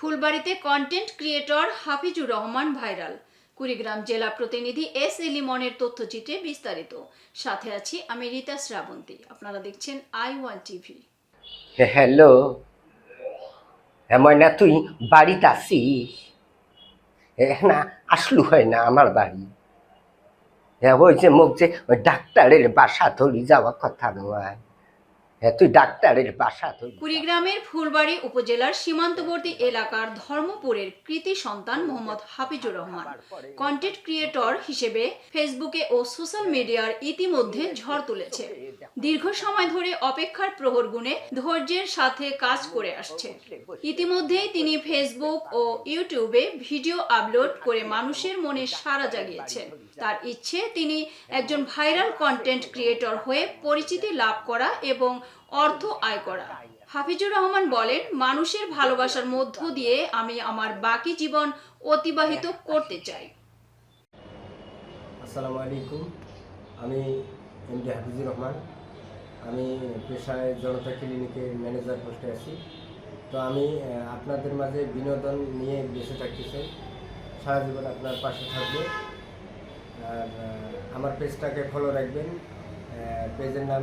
ফুলবাড়িতে content creator Hafizur Rahman viral. Kurigram জেলা প্রতিনিধি S A তথ্যচিত্রে বিস্তারিত। সাথে আছি আমি রীতা শ্রাবন্তী। আপনারা দেখছেন আই ওয়ান টিভি। হ্যালো। হ্যাঁ ময়না তুই বাড়িতে আসিস? না, আসলু হয় না আমার বাড়ি। হ্যাঁ ওই যে মুখ যে ডাক্তারের বাসা ধরি যাওয়া কথা নয়। হ্যাঁ তুই ডাক্তারের বাসা ধরি কুড়িগ্রামের ফুলবাড়ি উপজেলার সীমান্তবর্তী এলাকার ধর্মপুরের কৃতি সন্তান মোহাম্মদ হাফিজুর রহমান। কন্টেন্ট ক্রিয়েটর হিসেবে ফেসবুকে ও সোশ্যাল মিডিয়ার ইতিমধ্যে ঝড় তুলেছে। দীর্ঘ সময় ধরে অপেক্ষার প্রহর গুণে ধৈর্যের সাথে কাজ করে আসছে। ইতিমধ্যেই তিনি ফেসবুক ও ইউটিউবে ভিডিও আপলোড করে মানুষের মনে সাড়া জাগিয়েছেন তার ইচ্ছে, তিনি একজন ভাইরাল কন্টেন্ট ক্রিয়েটর হয়ে পরিচিতি লাভ করা এবং অর্থ আয় করা। হাফিজুর রহমান বলেন, মানুষের ভালোবাসার মধ্য দিয়ে আমি আমার বাকি জীবন অতিবাহিত করতে চাই। আসসালামু আলাইকুম। আমি এমডি হাফিজুর রহমান। আমি পেশায় জনতা ক্লিনিকের ম্যানেজার পোস্টে আছি। তো আমি আপনাদের মাঝে বিনোদন নিয়ে বেঁচে থাকতে চাই। সারা জীবন আপনার পাশে থাকব। আর আমার পেজটাকে ফলো রাখবেন। পেজের নাম